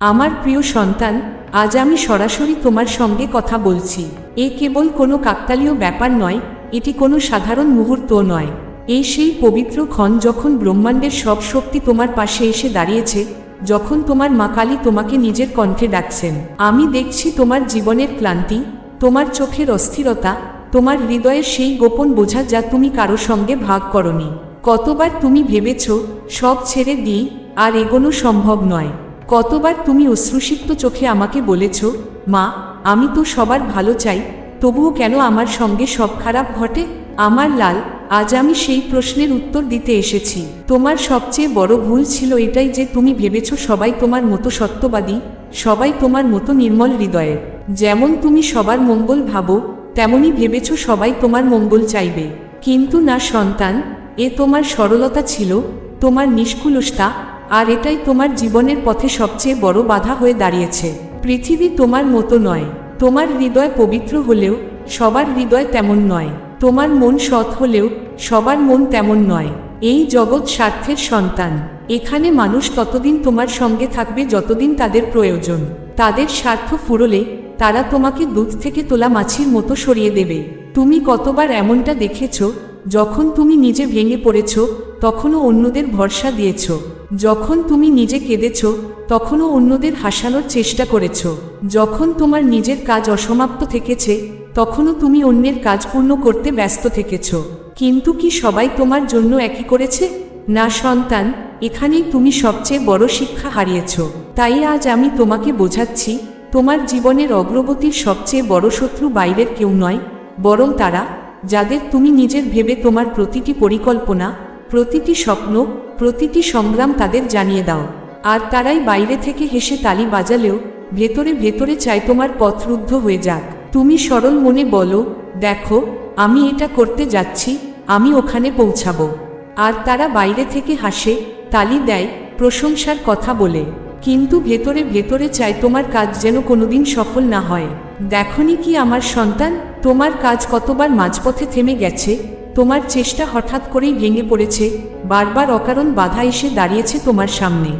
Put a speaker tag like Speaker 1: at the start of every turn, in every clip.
Speaker 1: আমার প্রিয় সন্তান, আজ আমি সরাসরি তোমার সঙ্গে কথা বলছি। এ কেবল কোনো কাকতালীয় ব্যাপার নয়, এটি কোনো সাধারণ মুহূর্ত নয়। এই সেই পবিত্র ক্ষণ যখন ব্রহ্মাণ্ডের সব শক্তি তোমার পাশে এসে দাঁড়িয়েছে, যখন তোমার মা কালী তোমাকে নিজের কণ্ঠে ডাকছেন। আমি দেখছি তোমার জীবনের ক্লান্তি, তোমার চোখের অস্থিরতা, তোমার হৃদয়ের সেই গোপন বোঝা যা তুমি কারও সঙ্গে ভাগ করনি। কতবার তুমি ভেবেছ, সব ছেড়ে দিই, আর এগোনো সম্ভব নয়। কতবার তুমি অশ্রুসিক্ত চোখে আমাকে বলেছ, মা, আমি তো সবার ভালো চাই, তবুও কেন আমার সঙ্গে সব খারাপ ঘটে? আমার লাল, আজ আমি সেই প্রশ্নের উত্তর দিতে এসেছি। তোমার সবচেয়ে বড় ভুল ছিল এটাই যে তুমি ভেবেছ সবাই তোমার মতো সত্যবাদী, সবাই তোমার মতো নির্মল হৃদয়ের। যেমন তুমি সবার মঙ্গল ভাবো তেমনই ভেবেছ সবাই তোমার মঙ্গল চাইবে। কিন্তু না, সন্তান, এ তোমার সরলতা ছিল, তোমার নিষ্কুলসতা আর এটাই তোমার জীবনের পথে সবচেয়ে বড় বাধা হয়ে দাঁড়িয়েছে। পৃথিবী তোমার মতো নয়। তোমার হৃদয় পবিত্র হলেও সবার হৃদয় তেমন নয়। তোমার মন সৎ হলেও সবার মন তেমন নয়। এই জগৎ স্বার্থের সন্তান। এখানে মানুষ ততদিন তোমার সঙ্গে থাকবে যতদিন তাদের প্রয়োজন। তাদের স্বার্থ ফুরলে তারা তোমাকে দুধ থেকে তোলা মাছির মতো সরিয়ে দেবে। তুমি কতবার এমনটা দেখেছ, যখন তুমি নিজে ভেঙে পড়েছ, তখনও অন্যদের ভরসা দিয়েছ। যখন তুমি নিজে কেঁদেছ, তখনও অন্যদের হাসানোর চেষ্টা করেছ। যখন তোমার নিজের কাজ অসমাপ্ত থেকেছে, তখনও তুমি অন্যের কাজ পূর্ণ করতে ব্যস্ত থেকেছ। কিন্তু কি সবাই তোমার জন্য একই করেছে? না, সন্তান, এখানেই তুমি সবচেয়ে বড় শিক্ষা হারিয়েছ। তাই আজ আমি তোমাকে বোঝাচ্ছি, তোমার জীবনের অগ্রগতির সবচেয়ে বড় শত্রু বাইরের কেউ নয়, বরং তারা, যাদের তুমি নিজের ভেবে তোমার প্রতিটি পরিকল্পনা প্রতিটি স্বপ্ন, প্রতিটি সংগ্রাম তাদের জানিয়ে দাও। আর তারাই বাইরে থেকে হেসে তালি বাজালেও, ভেতরে ভেতরে চাই তোমার পথ রুদ্ধ হয়ে যাক। তুমি সরল মনে বলো, দেখো, আমি এটা করতে যাচ্ছি, আমি ওখানে পৌঁছাবো। আর তারা বাইরে থেকে হাসে, তালি দেয়, প্রশংসার কথা বলে। কিন্তু ভেতরে ভেতরে চাই তোমার কাজ যেন কোনোদিন সফল না হয়। দেখনি কি আমার সন্তান? তোমার কাজ কতবার মাঝপথে থেমে গেছে? তোমার চেষ্টা হঠাৎ করেই ভেঙে পড়েছে, বারবার অকারণ বাধা এসে দাঁড়িয়েছে তোমার সামনে।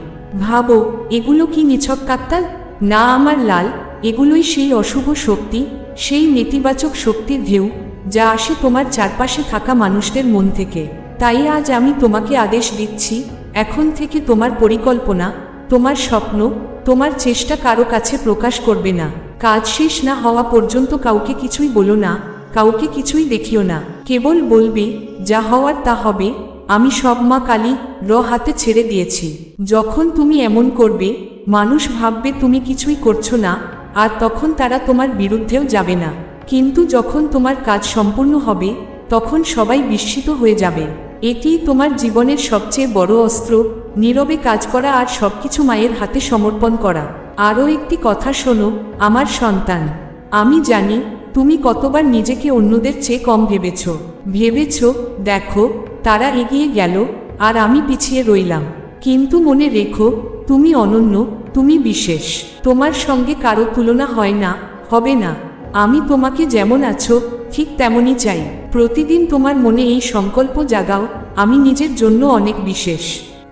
Speaker 1: ভাবো, এগুলো কি নিছক কাত্তাল না আমার লাল, এগুলোই সেই অশুভ শক্তি, সেই নেতিবাচক শক্তির ঢেউ, যা আসে তোমার চারপাশে থাকা মানুষদের মন থেকে। তাই আজ আমি তোমাকে আদেশ দিচ্ছি, এখন থেকে তোমার পরিকল্পনা, তোমার স্বপ্ন, তোমার চেষ্টা কারও কাছে প্রকাশ করবে না। কাজ শেষ না হওয়া পর্যন্ত কাউকে কিছুই বলো না কাউকে কিছুই দেখিও না। কেবল বলবে, যা হওয়ার তা হবে, আমি সব মা কালী র হাতে ছেড়ে দিয়েছি। যখন তুমি এমন করবে, মানুষ ভাববে তুমি কিছুই করছ না, আর তখন তারা তোমার বিরুদ্ধেও যাবে না। কিন্তু যখন তোমার কাজ সম্পূর্ণ হবে, তখন সবাই বিস্মিত হয়ে যাবে। এটিই তোমার জীবনের সবচেয়ে বড় অস্ত্র, নীরবে কাজ করা আর সবকিছু মায়ের হাতে সমর্পণ করা। আরও একটি কথা শোনো, আমার সন্তান। আমি জানি তুমি কতবার নিজেকে অন্যদের চেয়ে কম ভেবেছ? ভেবেছ, দেখো, তারা এগিয়ে গেল, আর আমি পিছিয়ে রইলাম। কিন্তু মনে রেখো, তুমি অনন্য, তুমি বিশেষ। তোমার সঙ্গে কারও তুলনা হয় না, হবে না। আমি তোমাকে যেমন আছো, ঠিক তেমনই চাই। প্রতিদিন তোমার মনে এই সংকল্প জাগাও, আমি নিজের জন্য অনেক বিশেষ।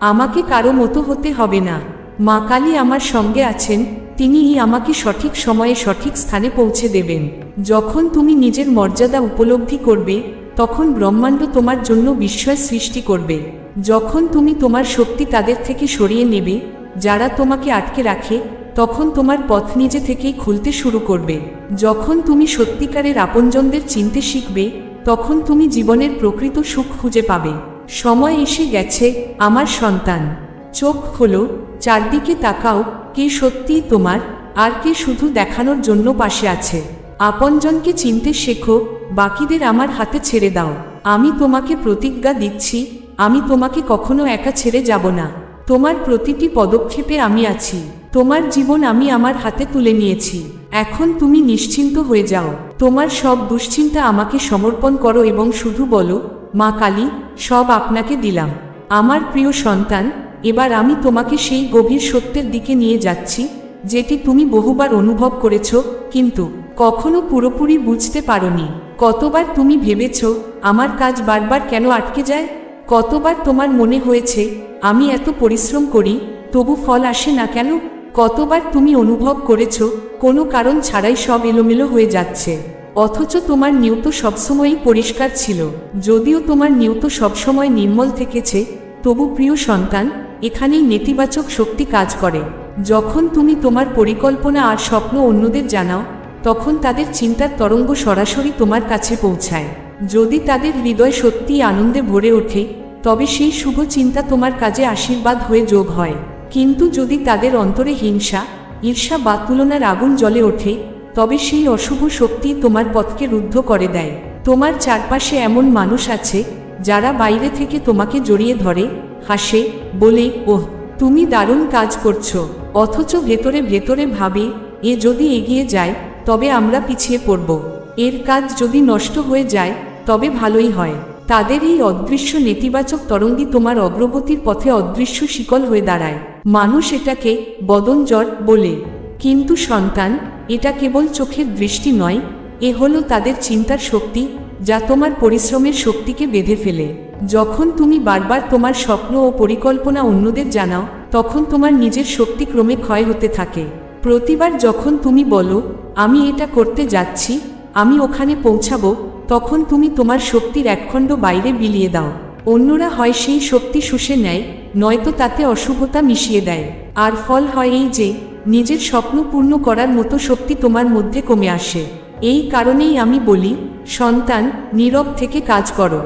Speaker 1: আমাকে কারও মতো হতে হবে না। মা কালী আমার সঙ্গে আছেন, তিনিই আমাকে সঠিক সময়ে সঠিক স্থানে পৌঁছে দেবেন। যখন তুমি নিজের মর্যাদা উপলব্ধি করবে, তখন ব্রহ্মাণ্ড তোমার জন্য বিস্ময় সৃষ্টি করবে। যখন তুমি তোমার শক্তি তাদের থেকে সরিয়ে নেবে, যারা তোমাকে আটকে রাখে, তখন তোমার পথ নিজে থেকেই খুলতে শুরু করবে। যখন তুমি সত্যিকারের আপনজনদের চিনতে শিখবে, তখন তুমি জীবনের প্রকৃত সুখ খুঁজে পাবে। সময় এসে গেছে, আমার সন্তান। চোখ খোলো চারদিকে তাকাও, কে সত্যিই তোমার, আর কে শুধু দেখানোর জন্য পাশে আছে। আপনজনকে চিনতে শেখো, বাকিদের আমার হাতে ছেড়ে দাও। আমি তোমাকে প্রতিজ্ঞা দিচ্ছি, আমি তোমাকে কখনো একা ছেড়ে যাব না। তোমার প্রতিটি পদক্ষেপে আমি আছি, তোমার জীবন আমি আমার হাতে তুলে নিয়েছি। এখন তুমি নিশ্চিন্ত হয়ে যাও। তোমার সব দুশ্চিন্তা আমাকে সমর্পণ করো এবং শুধু বলো, মা কালী, সব আপনাকে দিলাম। আমার প্রিয় সন্তান এবার আমি তোমাকে সেই গভীর সত্যের দিকে নিয়ে যাচ্ছি, যেটি তুমি বহুবার অনুভব করেছ, কিন্তু কখনো পুরোপুরি বুঝতে পারোনি। কতবার তুমি ভেবেছ, আমার কাজ বারবার কেন আটকে যায়? কতবার তোমার মনে হয়েছে, আমি এত পরিশ্রম করি, তবু ফল আসে না কেন? কতবার তুমি অনুভব করেছ, কোনো কারণ ছাড়াই সব এলোমেলো হয়ে যাচ্ছে। অথচ তোমার নিয়ত সবসময়ই পরিষ্কার ছিল। যদিও তোমার নিয়ত সবসময় নির্মল থেকেছে, তবু প্রিয় সন্তান এখানেই নেতিবাচক শক্তি কাজ করে। যখন তুমি তোমার পরিকল্পনা আর স্বপ্ন অন্যদের জানাও, তখন তাদের চিন্তার তরঙ্গ সরাসরি তোমার কাছে পৌঁছায়। যদি তাদের হৃদয় সত্যিই আনন্দে ভরে ওঠে, তবে সেই শুভ চিন্তা তোমার কাজে আশীর্বাদ হয়ে যোগ হয়। কিন্তু যদি তাদের অন্তরে হিংসা, ঈর্ষা বা তুলনার আগুন জ্বলে ওঠে, তবে সেই অশুভ শক্তি তোমার পথকে রুদ্ধ করে দেয়। তোমার চারপাশে এমন মানুষ আছে, যারা বাইরে থেকে তোমাকে জড়িয়ে ধরে হাসে, বলে, ওহ, তুমি দারুণ কাজ করছ। অথচ ভেতরে ভেতরে ভাবে, এ যদি এগিয়ে যায়, তবে আমরা পিছিয়ে পড়ব। এর কাজ যদি নষ্ট হয়ে যায়, তবে ভালোই হয়। তাদের এই অদৃশ্য নেতিবাচক তরঙ্গি তোমার অগ্রগতির পথে অদৃশ্য শিকল হয়ে দাঁড়ায়। মানুষ এটাকে বদনজর বলে। কিন্তু সন্তান, এটা কেবল চোখের দৃষ্টি নয়, এ হলো তাদের চিন্তার শক্তি, যা তোমার পরিশ্রমের শক্তিকে বেঁধে ফেলে। যখন তুমি বারবার তোমার স্বপ্ন ও পরিকল্পনা অন্যদের জানাও, তখন তোমার নিজের শক্তি ক্রমে ক্ষয় হতে থাকে। প্রতিবার যখন তুমি বলো, আমি এটা করতে যাচ্ছি, আমি ওখানে পৌঁছাবো, তখন তুমি তোমার শক্তির একখণ্ড বাইরে বিলিয়ে দাও। অন্যরা হয় সেই শক্তি শুষে নেয়, নয়তো তাতে অশুভতা মিশিয়ে দেয়। আর ফল হয় এই যে, নিজের স্বপ্ন পূর্ণ করার মতো শক্তি তোমার মধ্যে কমে আসে। এই কারণেই আমি বলি, সন্তান, নীরব থেকে কাজ করো।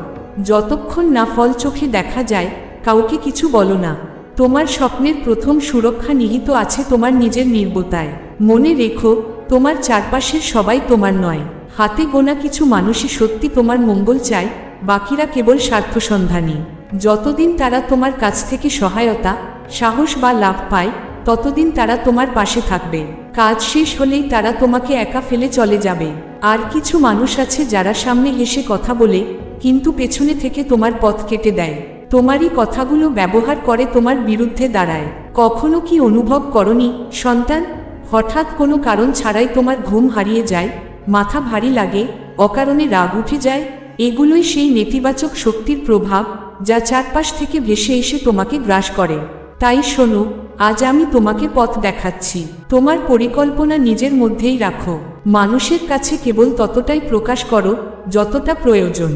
Speaker 1: যতক্ষণ না ফল চোখে দেখা যায়, কাউকে কিছু বলো না। তোমার স্বপ্নের প্রথম সুরক্ষা নিহিত আছে তোমার নিজের নির্বতায়। মনে রেখো, তোমার চারপাশের সবাই তোমার নয়। হাতে গোনা কিছু মানুষই সত্যি তোমার মঙ্গল চায়, বাকিরা কেবল স্বার্থসন্ধানী। যতদিন তারা তোমার কাছ থেকে সহায়তা, সাহস বা লাভ পায়, ততদিন তারা তোমার পাশে থাকবে। কাজ শেষ হলেই তারা তোমাকে একা ফেলে চলে যাবে। আর কিছু মানুষ আছে যারা সামনে হেসে কথা বলে কিন্তু পেছনে থেকে তোমার পথ কেটে দেয়। তোমারই কথাগুলো ব্যবহার করে তোমার বিরুদ্ধে দাঁড়ায়। কখনো কি অনুভব করনি, সন্তান? হঠাৎ কোনো কারণ ছাড়াই তোমার ঘুম হারিয়ে যায়, মাথা ভারী লাগে, অকারণে রাগ উঠে যায়, এগুলোই সেই নেতিবাচক শক্তির প্রভাব যা চারপাশ থেকে ভেসে এসে তোমাকে গ্রাস করে। তাই শোনো, আজ আমি তোমাকে পথ দেখাচ্ছি। তোমার পরিকল্পনা নিজের মধ্যেই রাখো। মানুষের কাছে কেবল ততটাই প্রকাশ করো, যতটা প্রয়োজন।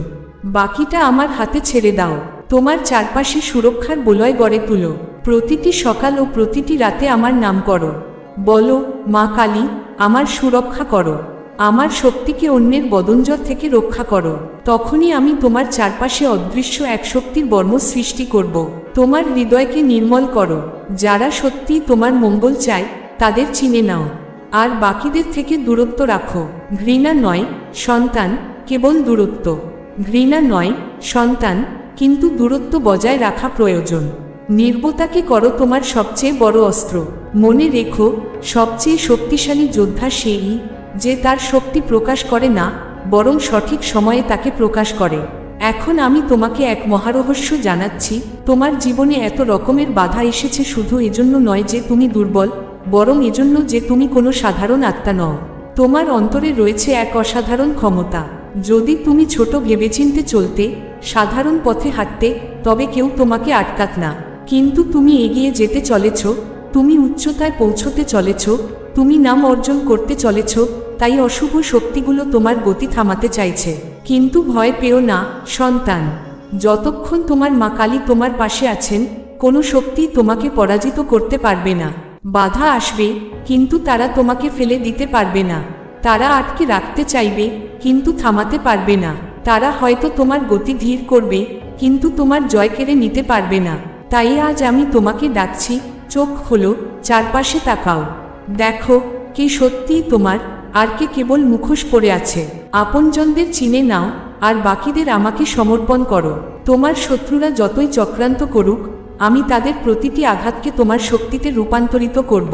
Speaker 1: বাকিটা আমার হাতে ছেড়ে দাও। তোমার চারপাশে সুরক্ষার বলয় গড়ে তুলো। প্রতিটি সকাল ও প্রতিটি রাতে আমার নাম করো। বলো, মা কালী, আমার সুরক্ষা করো। আমার শক্তিকে অন্যের বদঞ্জর থেকে রক্ষা করো। তখনই আমি তোমার চারপাশে অদৃশ্য এক শক্তির বর্ম সৃষ্টি করব। তোমার হৃদয়কে নির্মল করো। যারা সত্যি তোমার মঙ্গল চায়, তাদের চিনে নাও। আর বাকিদের থেকে দূরত্ব রাখো। ঘৃণা নয়, সন্তান, কেবল দূরত্ব। ঘৃণা নয়, সন্তান, কিন্তু দূরত্ব বজায় রাখা প্রয়োজন। নির্বতাকে করো তোমার সবচেয়ে বড় অস্ত্র। মনে রেখো, সবচেয়ে শক্তিশালী যোদ্ধা সেই যে তার শক্তি প্রকাশ করে না, বরং সঠিক সময়ে তাকে প্রকাশ করে। এখন আমি তোমাকে এক মহারহস্য জানাচ্ছি, তোমার জীবনে এত রকমের বাধা এসেছে শুধু এজন্য নয় যে তুমি দুর্বল, বরং এজন্য যে তুমি কোনো সাধারণ আত্মা নও। তোমার অন্তরে রয়েছে এক অসাধারণ ক্ষমতা। যদি তুমি ছোট ভেবেচিন্তে চলতে, সাধারণ পথে হাঁটতে, তবে কেউ তোমাকে আটকাত না। কিন্তু তুমি এগিয়ে যেতে চলেছ, তুমি উচ্চতায় পৌঁছতে চলেছ, তুমি নাম অর্জন করতে চলেছ, তাই অশুভ শক্তিগুলো তোমার গতি থামাতে চাইছে। কিন্তু ভয় পেও না, সন্তান। যতক্ষণ তোমার মা কালী তোমার পাশে আছেন, কোনো শক্তি তোমাকে পরাজিত করতে পারবে না। বাধা আসবে, কিন্তু তারা তোমাকে ফেলে দিতে পারবে না। তারা আটকে রাখতে চাইবে, কিন্তু থামাতে পারবে না। তারা হয়তো তোমার গতি ধীর করবে, কিন্তু তোমার জয় কেড়ে নিতে পারবে না। তাই আজ আমি তোমাকে ডাকছি, চোখ হলো চারপাশে তাকাও। দেখো, কে সত্যিই তোমার, আর কে কেবল মুখোশ পড়ে আছে। আপনজনদের চিনে নাও, আর বাকিদের আমাকে সমর্পণ করো। তোমার শত্রুরা যতই চক্রান্ত করুক, আমি তাদের প্রতিটি আঘাতকে তোমার শক্তিতে রূপান্তরিত করব।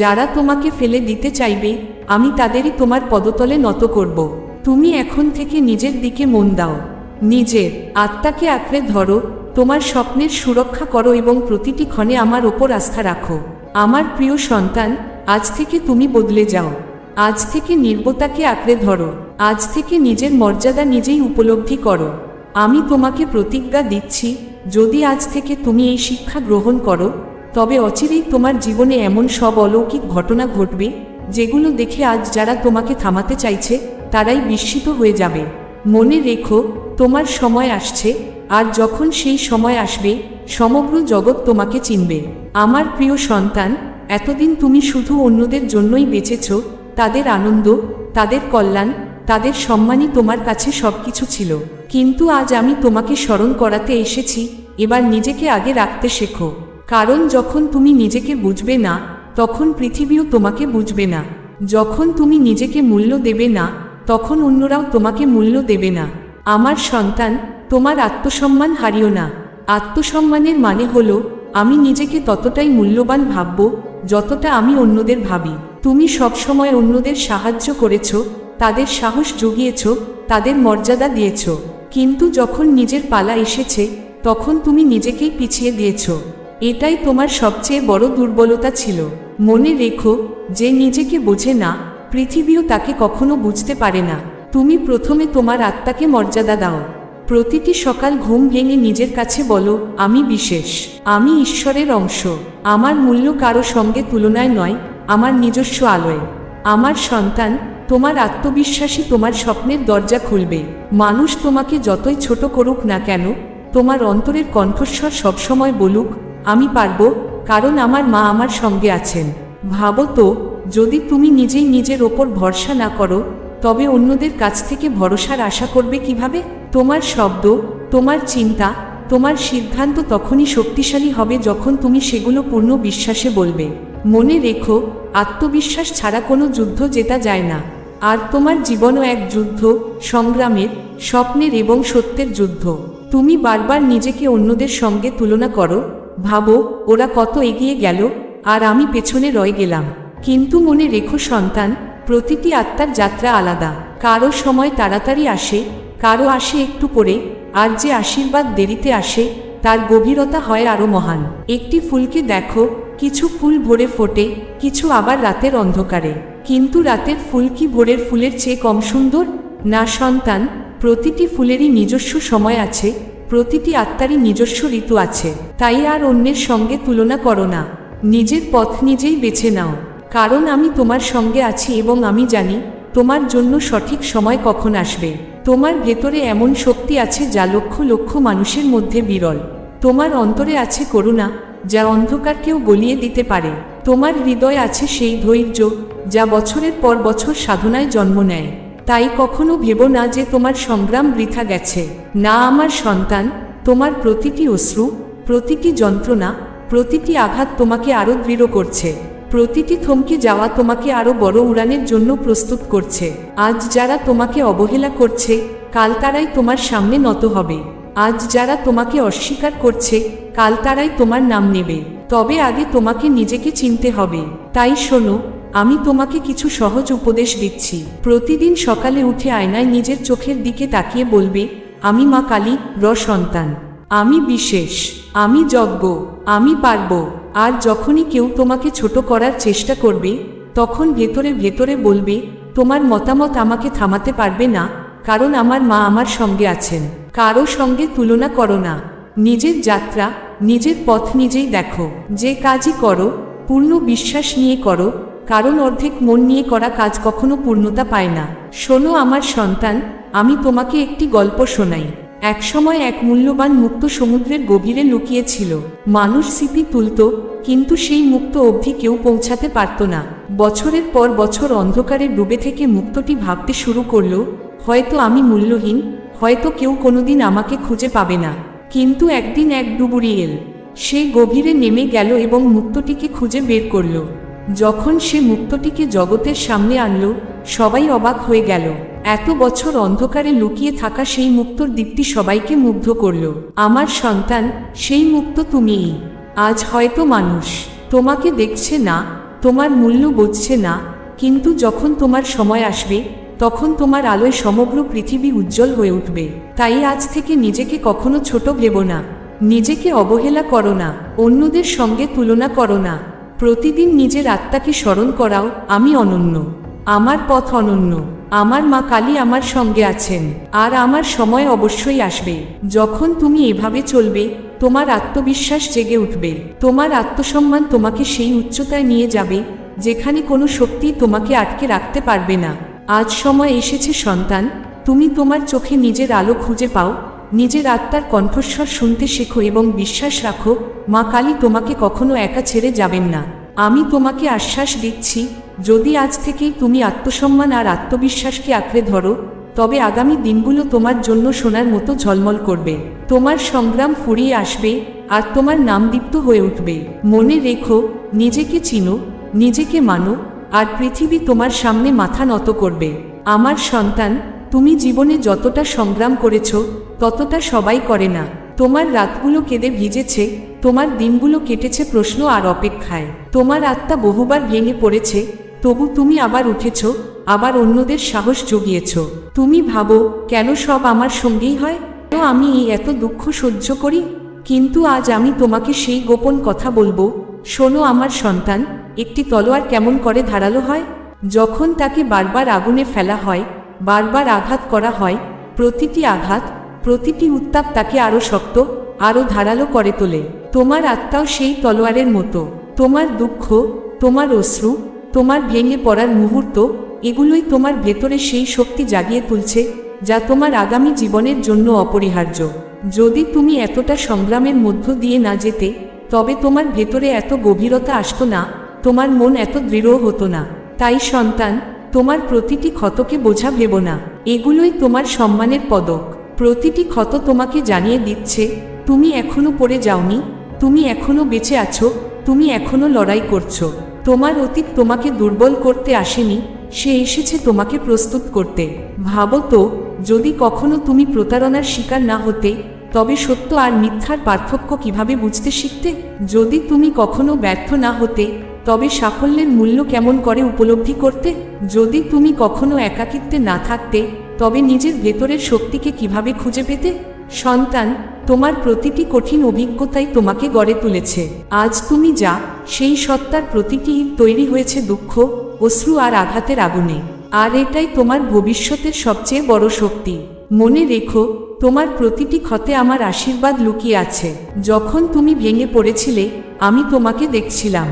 Speaker 1: যারা তোমাকে ফেলে দিতে চাইবে আমি তাদেরই তোমার পদতলে নত করব। তুমি এখন থেকে নিজের দিকে মন দাও। নিজের আত্মাকে আঁকড়ে ধরো। তোমার স্বপ্নের সুরক্ষা করো এবং প্রতিটি ক্ষণে আমার ওপর আস্থা রাখো। আমার প্রিয় সন্তান, আজ থেকে তুমি বদলে যাও। আজ থেকে নির্বতাকে আঁকড়ে ধরো। আজ থেকে নিজের মর্যাদা নিজেই উপলব্ধি করো। আমি তোমাকে প্রতিজ্ঞা দিচ্ছি, যদি আজ থেকে তুমি এই শিক্ষা গ্রহণ করো, তবে অচিরেই তোমার জীবনে এমন সব অলৌকিক ঘটনা ঘটবে যেগুলো দেখে আজ যারা তোমাকে থামাতে চাইছে, তারাই বিস্মিত হয়ে যাবে। মনে রেখো, তোমার সময় আসছে, আর যখন সেই সময় আসবে, সমগ্র জগৎ তোমাকে চিনবে। আমার প্রিয় সন্তান, এতদিন তুমি শুধু অন্যদের জন্যই বেঁচেছ, তাদের আনন্দ, তাদের কল্যাণ, তাদের সম্মানই তোমার কাছে সবকিছু ছিল। কিন্তু আজ আমি তোমাকে স্মরণ করাতে এসেছি, এবার নিজেকে আগে রাখতে শেখো। কারণ যখন তুমি নিজেকে বুঝবে না তখন পৃথিবীও তোমাকে বুঝবে না। যখন তুমি নিজেকে মূল্য দেবে না, তখন অন্যরাও তোমাকে মূল্য দেবে না। আমার সন্তান, তোমার আত্মসম্মান হারিও না। আত্মসম্মানের মানে হলো, আমি নিজেকে ততটাই মূল্যবান ভাবব, যতটা আমি অন্যদের ভাবি। তুমি সবসময় অন্যদের সাহায্য করেছ, তাদের সাহস জুগিয়েছ, তাদের মর্যাদা দিয়েছ। কিন্তু যখন নিজের পালা এসেছে, তখন তুমি নিজেকেই পিছিয়ে দিয়েছ। এটাই তোমার সবচেয়ে বড় দুর্বলতা ছিল। মনে রেখো, যে নিজেকে বোঝে না, পৃথিবীও তাকে কখনো বুঝতে পারে না। তুমি প্রথমে তোমার আত্মাকে মর্যাদা দাও। প্রতিটি সকাল ঘুম ভেঙে নিজের কাছে বলো, আমি বিশেষ, আমি ঈশ্বরের অংশ। আমার মূল্য কারও সঙ্গে তুলনায় নয়, আমার নিজস্ব আলোয়। আমার সন্তান, তোমার আত্মবিশ্বাসী তোমার স্বপ্নের দরজা খুলবে। মানুষ তোমাকে যতই ছোট করুক না কেন, তোমার অন্তরের কণ্ঠস্বর সবসময় বলুক আমি পারব, কারণ আমার মা আমার সঙ্গে আছেন। ভাবো তো, যদি তুমি নিজেই নিজের ওপর ভরসা না করো, তবে অন্যদের কাছ থেকে ভরসার আশা করবে কীভাবে? তোমার শব্দ, তোমার চিন্তা, তোমার সিদ্ধান্ত তখনই শক্তিশালী হবে যখন তুমি সেগুলো পূর্ণ বিশ্বাসে বলবে। মনে রেখো, আত্মবিশ্বাস ছাড়া কোনো যুদ্ধ জেতা যায় না। আর তোমার জীবনও এক যুদ্ধ, সংগ্রামের, স্বপ্নের এবং সত্যের যুদ্ধ। তুমি বারবার নিজেকে অন্যদের সঙ্গে তুলনা করো ভাবো, ওরা কত এগিয়ে গেল, আর আমি পেছনে রয়ে গেলাম। কিন্তু মনে রেখো সন্তান, প্রতিটি আত্মার যাত্রা আলাদা। কারও সময় তাড়াতাড়ি আসে, কারও আসে একটু পরে, আর যে আশীর্বাদ দেরিতে আসে, তার গভীরতা হয় আরও মহান। একটি ফুলকে দেখো, কিছু ফুল ভোরে ফোটে, কিছু আবার রাতের অন্ধকারে। কিন্তু রাতের ফুল কি ভোরের ফুলের চেয়ে কম সুন্দর? না সন্তান, প্রতিটি ফুলেরই নিজস্ব সময় আছে প্রতিটি আত্মারই নিজস্ব ঋতু আছে। তাই আর অন্যের সঙ্গে তুলনা করো না। নিজের পথ নিজেই বেছে নাও। কারণ আমি তোমার সঙ্গে আছি এবং আমি জানি, তোমার জন্য সঠিক সময় কখন আসবে। তোমার ভেতরে এমন শক্তি আছে যা লক্ষ লক্ষ মানুষের মধ্যে বিরল। তোমার অন্তরে আছে করুণা, যা অন্ধকারকেও গলিয়ে দিতে পারে। তোমার হৃদয় আছে সেই ধৈর্য, যা বছরের পর বছর সাধনায় জন্ম নেয়। তাই কখনো ভেবো না যে তোমার সংগ্রাম বৃথা গেছে। না আমার সন্তান, তোমার প্রতিটি অশ্রু, প্রতিটি যন্ত্রণা, প্রতিটি আঘাত তোমাকে আরও দৃঢ় করছে। প্রতিটি থমকে যাওয়া তোমাকে আরও বড় উড়ানের জন্য প্রস্তুত করছে। আজ যারা তোমাকে অবহেলা করছে, কাল তারাই তোমার সামনে নত হবে। আজ যারা তোমাকে অস্বীকার করছে, কাল তারাই তোমার নাম নেবে। তবে আগে তোমাকে নিজেকে চিনতে হবে। তাই শোনো আমি তোমাকে কিছু সহজ উপদেশ দিচ্ছি। প্রতিদিন সকালে উঠে আয়নায় নিজের চোখের দিকে তাকিয়ে বলবে, আমি মা কালী, র সন্তান। আমি বিশেষ। আমি যজ্ঞ। আমি পারব। আর যখনই কেউ তোমাকে ছোট করার চেষ্টা করবে, তখন ভেতরে ভেতরে বলবে, তোমার মতামত আমাকে থামাতে পারবে না, কারণ আমার মা আমার সঙ্গে আছেন। কারও সঙ্গে তুলনা করো না। নিজের যাত্রা, নিজের পথ নিজেই দেখো। যে কাজই করো, পূর্ণ বিশ্বাস নিয়ে করো কারণ অর্ধেক মন নিয়ে করা কাজ কখনো পূর্ণতা পায় না। শোনো আমার সন্তান, আমি তোমাকে একটি গল্প শোনাই। একসময় এক মূল্যবান মুক্ত সমুদ্রের গভীরে লুকিয়েছিল। মানুষ সিপি তুলত, কিন্তু সেই মুক্ত অবধি কেউ পৌঁছাতে পারত না। বছরের পর বছর অন্ধকারে ডুবে থেকে মুক্তটি ভাবতে শুরু করল, হয়তো আমি মূল্যহীন, হয়তো কেউ কোনোদিন আমাকে খুঁজে পাবে না। কিন্তু একদিন এক ডুবুরি এল। সে গভীরে নেমে গেল এবং মুক্তটিকে খুঁজে বের করল। যখন সে মুক্তটিকে জগতের সামনে আনল, সবাই অবাক হয়ে গেল। এত বছর অন্ধকারে লুকিয়ে থাকা সেই মুক্তর দীপ্তি সবাইকে মুগ্ধ করল। আমার সন্তান, সেই মুক্ত তুমিই। আজ হয়তো মানুষ। তোমাকে দেখছে না, তোমার মূল্য বুঝছে না, কিন্তু যখন তোমার সময় আসবে, তখন তোমার আলোয় সমগ্র পৃথিবী উজ্জ্বল হয়ে উঠবে। তাই আজ থেকে নিজেকে কখনো ছোট ভেব না। নিজেকে অবহেলা করো না। অন্যদের সঙ্গে তুলনা করো না। প্রতিদিন নিজের আত্মাকে স্মরণ করাও, আমি অনন্য। আমার পথ অনন্য। আমার মা কালী আমার সঙ্গে আছেন। আর আমার সময় অবশ্যই আসবে। যখন তুমি এভাবে চলবে, তোমার আত্মবিশ্বাস জেগে উঠবে। তোমার আত্মসম্মান তোমাকে সেই উচ্চতায় নিয়ে যাবে, যেখানে কোনো শক্তি তোমাকে আটকে রাখতে পারবে না। আজ সময় এসেছে, সন্তান। তুমি তোমার চোখে নিজের আলো খুঁজে পাও নিজের আত্মার কণ্ঠস্বর শুনতে শেখো এবং বিশ্বাস রাখো, মা কালী তোমাকে কখনো একা ছেড়ে যাবেন না। আমি তোমাকে আশ্বাস দিচ্ছি, যদি আজ থেকেই তুমি আত্মসম্মান আর আত্মবিশ্বাসকে আঁকড়ে ধরো, তবে আগামী দিনগুলো তোমার জন্য সোনার মতো ঝলমল করবে। তোমার সংগ্রাম ফুরিয়ে আসবে আর তোমার নাম দীপ্ত হয়ে উঠবে। মনে রেখো, নিজেকে চিনো, নিজেকে মানো, আর পৃথিবী তোমার সামনে মাথা নত করবে। আমার সন্তান, তুমি জীবনে যতটা সংগ্রাম করেছ ততটা সবাই করে না। তোমার রাতগুলো কেঁদে ভিজেছে, তোমার দিনগুলো কেটেছে প্রশ্ন আর অপেক্ষায়। তোমার আত্মা বহুবার ভেঙে পড়েছে, তবু তুমি আবার উঠেছ, আবার অন্যদের সাহস জুগিয়েছ। তুমি ভাবো, কেন সব আমার সঙ্গেই হয়? কেন আমি এই এত দুঃখ সহ্য করি? কিন্তু আজ আমি তোমাকে সেই গোপন কথা বলব, শোনো আমার সন্তান, একটি তলোয়ার কেমন করে ধারালো হয়? যখন তাকে বারবার আগুনে ফেলা হয়, বারবার আঘাত করা হয়, প্রতিটি আঘাত প্রতিটি উত্তাপ তাকে আরও শক্ত আরও ধারালো করে তোলে। তোমার আত্মাও সেই তলোয়ারের মতো। তোমার দুঃখ, তোমার অশ্রু, তোমার ভেঙে পড়ার মুহূর্ত, এগুলোই তোমার ভেতরে সেই শক্তি জাগিয়ে তুলছে, যা তোমার আগামী জীবনের জন্য অপরিহার্য। যদি তুমি এতটা সংগ্রামের মধ্য দিয়ে না যেতে, তবে তোমার ভেতরে এত গভীরতা আসতো না, তোমার মন এত দৃঢ় হতো না। তাই সন্তান, তোমার প্রতিটি ক্ষতকে বোঝা ভেব না। এগুলোই তোমার সম্মানের পদক। প্রতিটি ক্ষত তোমাকে জানিয়ে দিচ্ছে, তুমি এখনও পড়ে যাওনি, তুমি এখনও বেঁচে আছো, তুমি এখনও লড়াই করছ। তোমার অতীত তোমাকে দুর্বল করতে আসেনি, সে এসেছে তোমাকে প্রস্তুত করতে। ভাবো তো, যদি কখনো তুমি প্রতারণার শিকার না হতে, তবে সত্য আর মিথ্যার পার্থক্য কীভাবে বুঝতে শিখতে? যদি তুমি কখনো ব্যর্থ না হতে, তবে সাফল্যের মূল্য কেমন করে উপলব্ধি করতে? যদি তুমি কখনো একাকিত্বে না থাকতে তবে নিজের ভেতরের শক্তিকে কীভাবে খুঁজে পেতে? সন্তান, তোমার প্রতিটি কঠিন অভিজ্ঞতাই তোমাকে গড়ে তুলেছে। আজ তুমি যা, সেই সত্তার প্রতিটি তৈরি হয়েছে দুঃখ, অশ্রু আর আঘাতের আগুনে। আর এটাই তোমার ভবিষ্যতের সবচেয়ে বড় শক্তি। মনে রেখো, তোমার প্রতিটি ক্ষতে আমার আশীর্বাদ লুকিয়ে আছে। যখন তুমি ভেঙে পড়েছিলে, আমি তোমাকে দেখছিলাম।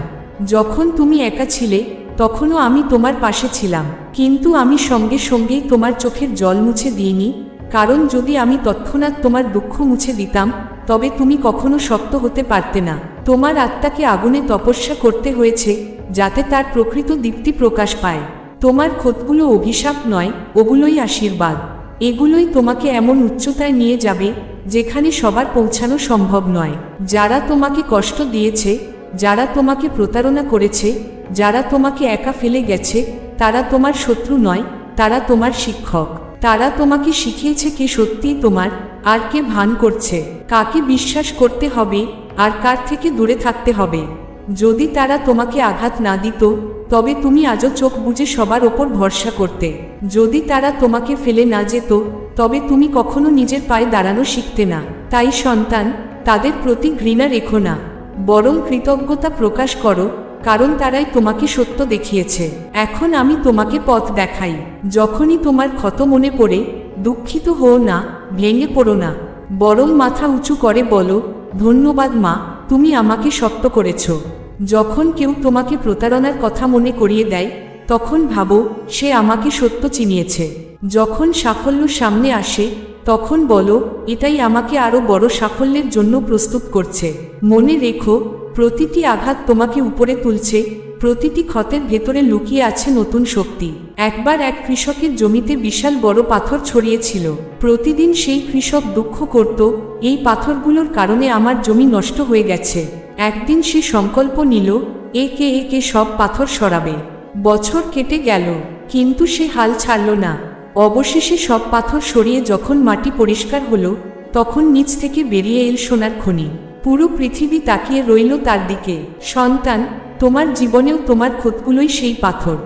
Speaker 1: যখন তুমি একা ছিলে তখনও আমি তোমার পাশে ছিলাম, কিন্তু আমি সঙ্গে সঙ্গেই তোমার চোখের জল মুছে দিইনি, কারণ যদি আমি তৎক্ষণাৎ তোমার দুঃখ মুছে দিতাম, তবে তুমি কখনো শক্ত হতে পারতে না। তোমার আত্মাকে আগুনে তপস্যা করতে হয়েছে, যাতে তার প্রকৃত দীপ্তি প্রকাশ পায়। তোমার ক্ষতগুলো অভিশাপ নয়, ওগুলোই আশীর্বাদ। এগুলোই তোমাকে এমন উচ্চতায় নিয়ে যাবে, যেখানে সবার পৌঁছানো সম্ভব নয়। যারা তোমাকে কষ্ট দিয়েছে যারা তোমাকে প্রতারণা করেছে, যারা তোমাকে একা ফেলে গেছে, তারা তোমার শত্রু নয়, তারা তোমার শিক্ষক। তারা তোমাকে শিখিয়েছে কে সত্যিই তোমার, আর কে ভান করছে। কাকে বিশ্বাস করতে হবে, আর কার থেকে দূরে থাকতে হবে। যদি তারা তোমাকে আঘাত না দিত, তবে তুমি আজও চোখ বুজে সবার ওপর ভরসা করতে। যদি তারা তোমাকে ফেলে না যেত, তবে তুমি কখনো নিজের পায়ে দাঁড়ানো শিখতে না। তাই সন্তান, তাদের প্রতি ঘৃণা রেখো না। বরং কৃতজ্ঞতা প্রকাশ করো, কারণ তারাই তোমাকে সত্য দেখিয়েছে। এখন আমি তোমাকে পথ দেখাই। যখনই তোমার ক্ষত মনে পড়ে, দুঃখিত হও না, ভেঙে পড়ো না। বরং মাথা উঁচু করে বলো, ধন্যবাদ মা, তুমি আমাকে শক্ত করেছ। যখন কেউ তোমাকে প্রতারণার কথা মনে করিয়ে দেয়, তখন ভাবো, সে আমাকে সত্য চিনিয়েছে। যখন সাফল্য সামনে আসে তখন বলো, এটাই আমাকে আরও বড় সাফল্যের জন্য প্রস্তুত করছে। মনে রেখো, প্রতিটি আঘাত তোমাকে উপরে তুলছে, প্রতিটি ক্ষতের ভেতরে লুকিয়ে আছে নতুন শক্তি। একবার এক কৃষকের জমিতে বিশাল বড় পাথর ছড়িয়েছিল। প্রতিদিন সেই কৃষক দুঃখ করত, এই পাথরগুলোর কারণে আমার জমি নষ্ট হয়ে গেছে। একদিন সে সংকল্প নিল, একে একে সব পাথর সরাবে। বছর কেটে গেল, কিন্তু সে হাল ছাড়ল না। অবশেষে সব পাথর সরিয়ে যখন মাটি পরিষ্কার হলো, তখন নিচ থেকে বেরিয়ে এল সোনার খনি। পুরো পৃথিবী তাকিয়ে রইল তার দিকে। সন্তান, তোমার জীবনেও তোমার ক্ষতগুলোই সেই পাথর।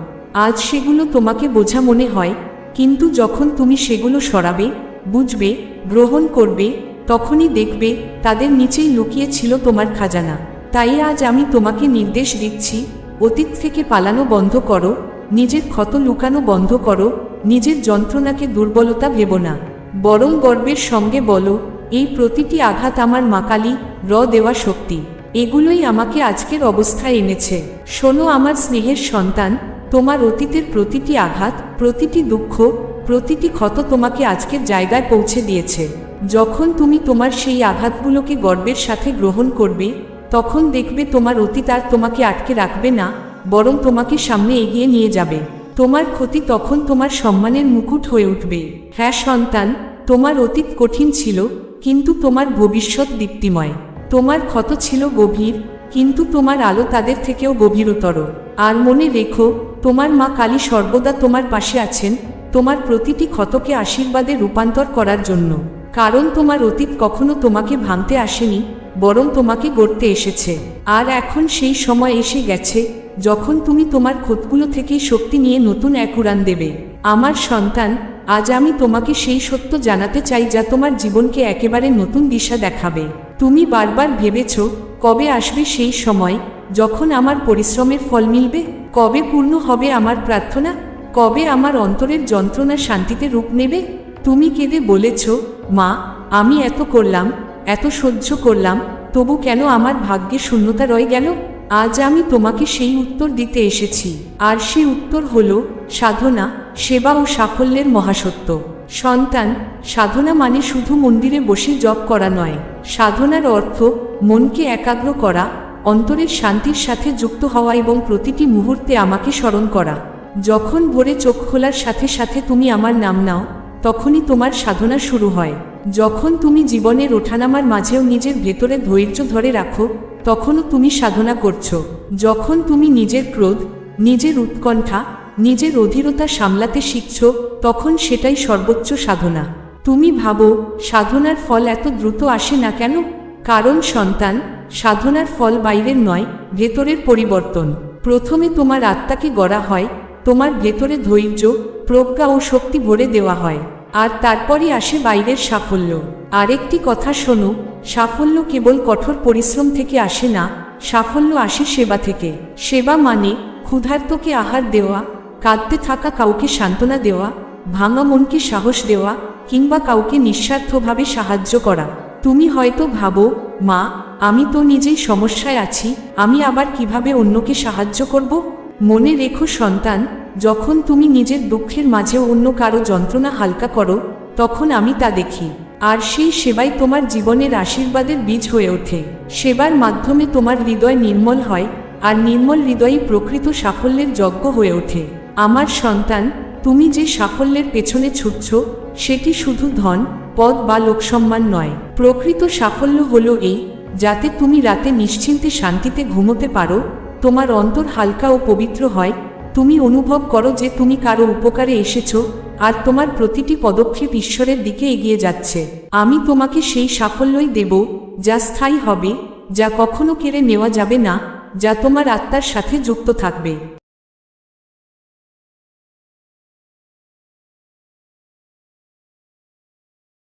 Speaker 1: আজ সেগুলো তোমাকে বোঝা মনে হয়, কিন্তু যখন তুমি সেগুলো সরাবে, বুঝবে, গ্রহণ করবে, তখনই দেখবে তাদের নিচেই লুকিয়ে ছিল তোমার খাজানা। তাই আজ আমি তোমাকে নির্দেশ দিচ্ছি, অতীত থেকে পালানো বন্ধ করো, নিজের ক্ষত লুকানো বন্ধ করো নিজের যন্ত্রণাকে দুর্বলতা ভেব না। বরং গর্বের সঙ্গে বলো, এই প্রতিটি আঘাত আমার মাকালি র দেওয়া শক্তি। এগুলোই আমাকে আজকের অবস্থায় এনেছে। শোনো আমার স্নেহের সন্তান, তোমার অতীতের প্রতিটি আঘাত, প্রতিটি দুঃখ, প্রতিটি ক্ষত তোমাকে আজকের জায়গায় পৌঁছে দিয়েছে। যখন তুমি তোমার সেই আঘাতগুলোকে গর্বের সাথে গ্রহণ করবে, তখন দেখবে তোমার অতীত আর তোমাকে আটকে রাখবে না, বরং তোমাকে সামনে এগিয়ে নিয়ে যাবে। তোমার ক্ষতি তখন তোমার সম্মানের মুকুট হয়ে উঠবে। হ্যাঁ সন্তান, তোমার অতীত কঠিন ছিল, কিন্তু তোমার ভবিষ্যৎ দীপ্তিময়। তোমার ক্ষত ছিল গভীর, কিন্তু তোমার আলো তাদের থেকেও গভীরতর। আর মনে রেখো, তোমার মা কালী সর্বদা তোমার পাশে আছেন, তোমার প্রতিটি ক্ষতকে আশীর্বাদে রূপান্তর করার জন্য। কারণ তোমার অতীত কখনো তোমাকে ভাঙতে আসেনি, বরং তোমাকে গড়তে এসেছে। আর এখন সেই সময় এসে গেছে যখন তুমি তোমার ক্ষতগুলো থেকেই শক্তি নিয়ে নতুন এক উড়ান দেবে। আমার সন্তান, আজ আমি তোমাকে সেই সত্য জানাতে চাই যা তোমার জীবনকে একেবারে নতুন দিশা দেখাবে। তুমি বারবার ভেবেছ, কবে আসবে সেই সময়, যখন আমার পরিশ্রমের ফল মিলবে? কবে পূর্ণ হবে আমার প্রার্থনা? কবে আমার অন্তরের যন্ত্রণা শান্তিতে রূপ নেবে? তুমি কেঁদে বলেছ, মা, আমি এত করলাম, এত সহ্য করলাম, তবু কেন আমার ভাগ্যে শূন্যতা রয়ে গেল? আজ আমি তোমাকে সেই উত্তর দিতে এসেছি। আর সেই উত্তর হল, সাধনা, সেবা ও সাফল্যের মহাসত্য। সন্তান, সাধনা মানে শুধু মন্দিরে বসে জপ করা নয়। সাধনার অর্থ, মনকে একাগ্র করা, অন্তরের শান্তির সাথে যুক্ত হওয়া এবং প্রতিটি মুহূর্তে আমাকে স্মরণ করা। যখন ভোরে চোখ খোলার সাথে সাথে তুমি আমার নাম নাও, তখনই তোমার সাধনা শুরু হয়। যখন তুমি জীবনের ওঠানামার মাঝেও নিজের ভেতরে ধৈর্য ধরে রাখো, তখনও তুমি সাধনা করছ। যখন তুমি নিজের ক্রোধ, নিজের উৎকণ্ঠা, নিজের অধীরতা সামলাতে শিখছ, তখন সেটাই সর্বোচ্চ সাধনা। তুমি ভাবো, সাধনার ফল এত দ্রুত আসে না কেন? কারণ সন্তান, সাধনার ফল বাইরের নয়, ভেতরের পরিবর্তন। প্রথমে তোমার আত্মাকে গড়া হয়, তোমার ভেতরে ধৈর্য, প্রজ্ঞা ও শক্তি ভরে দেওয়া হয়। আর তারপরই আসে বাইরের সাফল্য। আরেকটি কথা শোনো, সাফল্য কেবল কঠোর পরিশ্রম থেকে আসে না, সাফল্য আসে সেবা থেকে। সেবা মানে ক্ষুধার্তকে আহার দেওয়া, কাঁদতে থাকা কাউকে সান্ত্বনা দেওয়া, ভাঙা মনকে সাহস দেওয়া, কিংবা কাউকে নিঃস্বার্থভাবে সাহায্য করা। তুমি হয়তো ভাবো, মা, আমি তো নিজেই সমস্যায় আছি, আমি আবার কীভাবে অন্যকে সাহায্য করব? মনে রেখো সন্তান, যখন তুমি নিজের দুঃখের মাঝেও অন্য কারও যন্ত্রণা হালকা করো, তখন আমি তা দেখি। আর সেই সেবাই তোমার জীবনের আশীর্বাদের বীজ হয়ে ওঠে। সেবার মাধ্যমে তোমার হৃদয় নির্মল হয়, আর নির্মল হৃদয়ই প্রকৃত সাফল্যের যজ্ঞ হয়ে ওঠে। আমার সন্তান, তুমি যে সাফল্যের পেছনে ছুটছ, সেটি শুধু ধন, পদ বা লোকসম্মান নয়। প্রকৃত সাফল্য হলো এই, যাতে তুমি রাতে নিশ্চিন্তে শান্তিতে ঘুমোতে পারো তোমার অন্তর হালকা ও পবিত্র হয়, তুমি অনুভব করো যে তুমি কারও উপকারে এসেছ, আর তোমার প্রতিটি পদক্ষেপ ঈশ্বরের দিকে এগিয়ে যাচ্ছে। আমি তোমাকে সেই সাফল্যই দেব, যা স্থায়ী হবে, যা কখনো কেড়ে নেওয়া যাবে না, যা তোমার আত্মার সাথে যুক্ত থাকবে।